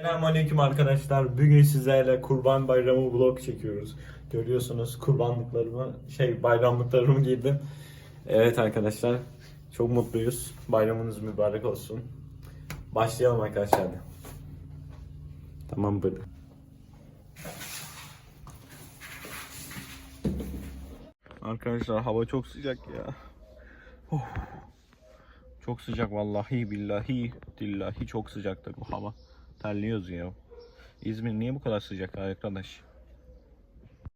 Selamünaleyküm arkadaşlar. Bugün sizlerle Kurban Bayramı vlog çekiyoruz. Görüyorsunuz kurbanlıklarımı, şey bayramlıklarımı giydim. Evet arkadaşlar, çok mutluyuz. Bayramınız mübarek olsun. Başlayalım arkadaşlar. Tamam böyle. Arkadaşlar hava çok sıcak ya. Of. Çok sıcak vallahi billahi dillahi çok sıcaktır bu hava. Terliyoruz ya. İzmir niye bu kadar sıcak arkadaş?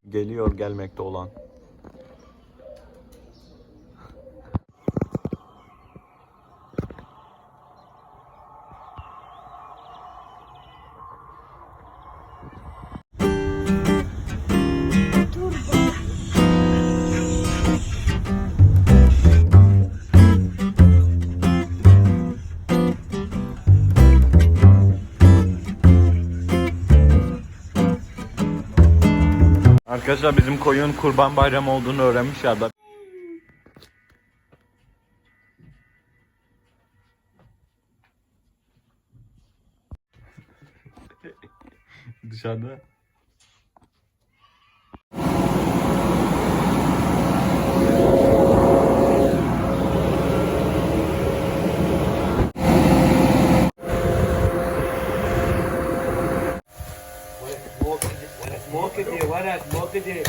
Geliyor gelmekte olan. Arkadaşlar bizim koyun kurban bayramı olduğunu öğrenmişler. Dışarıda મોકજે વરાજ મોકજે